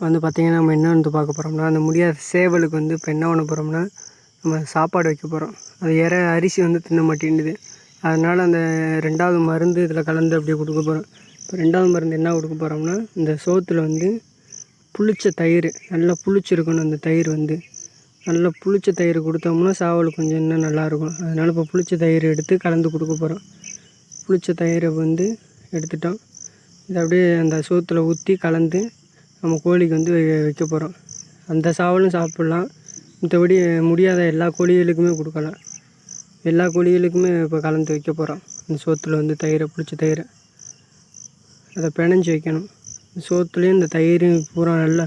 இப்போ வந்து பார்த்திங்கன்னா நம்ம என்ன வந்து பார்க்க போகிறோம்னா அந்த முடியாத சேவலுக்கு வந்து இப்போ என்ன பண்ண போகிறோம்னா நம்ம சாப்பாடு வைக்க போகிறோம் அது இற அரிசி வந்து தின்ன மாட்டேங்குது அதனால் அந்த ரெண்டாவது மருந்து இதில் கலந்து அப்படியே கொடுக்க போகிறோம் இப்போ ரெண்டாவது மருந்து என்ன கொடுக்க போகிறோம்னா இந்த சோத்தில் வந்து புளிச்ச தயிர் நல்லா புளிச்சிருக்கணும் அந்த தயிர் வந்து. நல்லா புளிச்ச தயிர் கொடுத்தோம்னா சாவல் கொஞ்சம் இன்னும் நல்லாயிருக்கும். அதனால் இப்போ புளிச்ச தயிர் எடுத்து கலந்து கொடுக்க போகிறோம் புளிச்ச தயிரை வந்து எடுத்துட்டோம். இதை அப்படியே அந்த சோத்தில் ஊற்றி கலந்து நம்ம கோழிக்கு வந்து வை- வைக்க போகிறோம் அந்த சாவலும் சாப்பிட்லாம். மற்றபடி முடியாத எல்லா கோழிகளுக்குமே கொடுக்கலாம். எல்லா கோழிகளுக்குமே இப்போ கலந்து வைக்க போகிறோம் அந்த சோத்தில் வந்து தயிரை பிடிச்ச தயிரை. அதை பிணைஞ்சி வைக்கணும். சோத்துலேயும் இந்த தயிர் பூரா நல்லா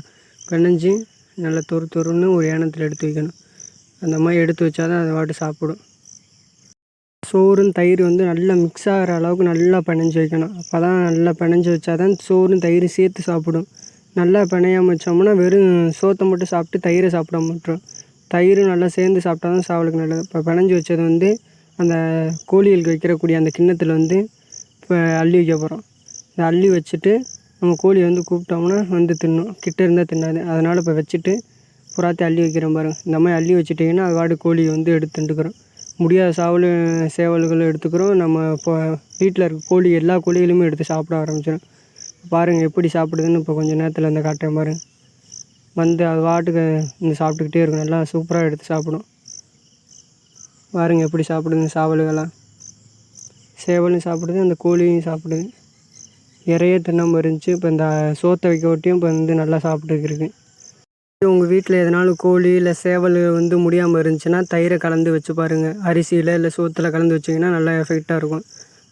பிணைஞ்சி நல்லா தொறு தொறுன்னு ஒரு ஏனத்தில் எடுத்து வைக்கணும். அந்த மாதிரி எடுத்து வச்சா தான் அதை வாட்டு சாப்பிடும். சோறும் தயிர் வந்து நல்லா மிக்ஸ் ஆகிற அளவுக்கு நல்லா பிணைஞ்சு வைக்கணும். அப்போ தான் நல்லா பிணைஞ்சி வச்சா தான் சோறும் தயிர் சேர்த்து சாப்பிடும். நல்லா பிணையாம வச்சோம்னா வெறும் சோத்தை மட்டும் சாப்பிட்டு தயிரை சாப்பிட மாட்டோம். தயிரும் நல்லா சேர்ந்து சாப்பிட்டா தான் சாவலுக்கு நல்லது. இப்போ பிணைஞ்சி வச்சது வந்து அந்த கோழிகளுக்கு வைக்கிறக்கூடிய அந்த கிண்ணத்தில் வந்து இப்போ அள்ளி வைக்க போகிறோம் இந்த அள்ளி வச்சுட்டு நம்ம கோழியை வந்து கூப்பிட்டோம்னா வந்து தின்னும். கிட்டே இருந்தால் தின்னாது. அதனால் இப்போ வச்சுட்டு புறாத்தை அள்ளி வைக்கிறோம் பாருங்க. இந்த மாதிரி அள்ளி வச்சுட்டிங்கன்னா அது வாடு கோழியை வந்து எடுத்துட்டுக்கிறோம் முடியாத சாவல் சேவல்களும் எடுத்துக்கிறோம். நம்ம இப்போ வீட்டில் இருக்க கோழி எல்லா கோழிகளுமே எடுத்து சாப்பிட ஆரம்பிச்சிடும் பாருங்கள் எப்படி சாப்பிடுதுன்னு இப்போ கொஞ்சம் நேரத்தில் வந்து காட்டுறேன் பாருங்க. வந்து அது வாட்டுக்கு இந்த சாப்பிட்டுக்கிட்டே இருக்கும். நல்லா சூப்பராக எடுத்து சாப்பிடும். பாருங்கள் எப்படி சாப்பிடுது சாவல்கள்லாம். சேவலும் சாப்பிடுது அந்த கோழியும் சாப்பிடுது. இறையே தின்னாமல் இருந்துச்சு. இப்போ இந்த சோத்தை வைக்க ஒட்டியும் இப்போ வந்து நல்லா சாப்பிட்டுருக்கு உங்கள் வீட்டில் எதனாலும் கோழி இல்லை சேவல் வந்து முடியாமல் இருந்துச்சுன்னா தயிரை கலந்து வச்சு பாருங்கள் அரிசியில் இல்லை சோத்தில் கலந்து வச்சிங்கன்னா நல்லா எஃபெக்டாக இருக்கும்.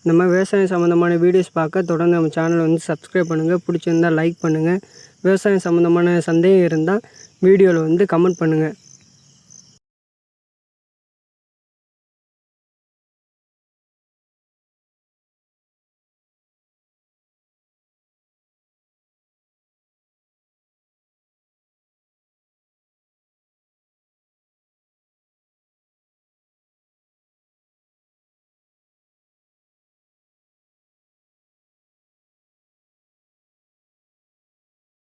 நம்ம விவசாயம் சம்மந்தமான வீடியோஸ் பார்க்க தொடர்ந்து நம்ம சேனலை வந்து சப்ஸ்கிரைப் பண்ணுங்கள் பிடிச்சிருந்தா லைக் பண்ணுங்கள் விவசாயம் சம்மந்தமான சந்தேகம் இருந்தால் வீடியோவில் வந்து கமெண்ட் பண்ணுங்கள்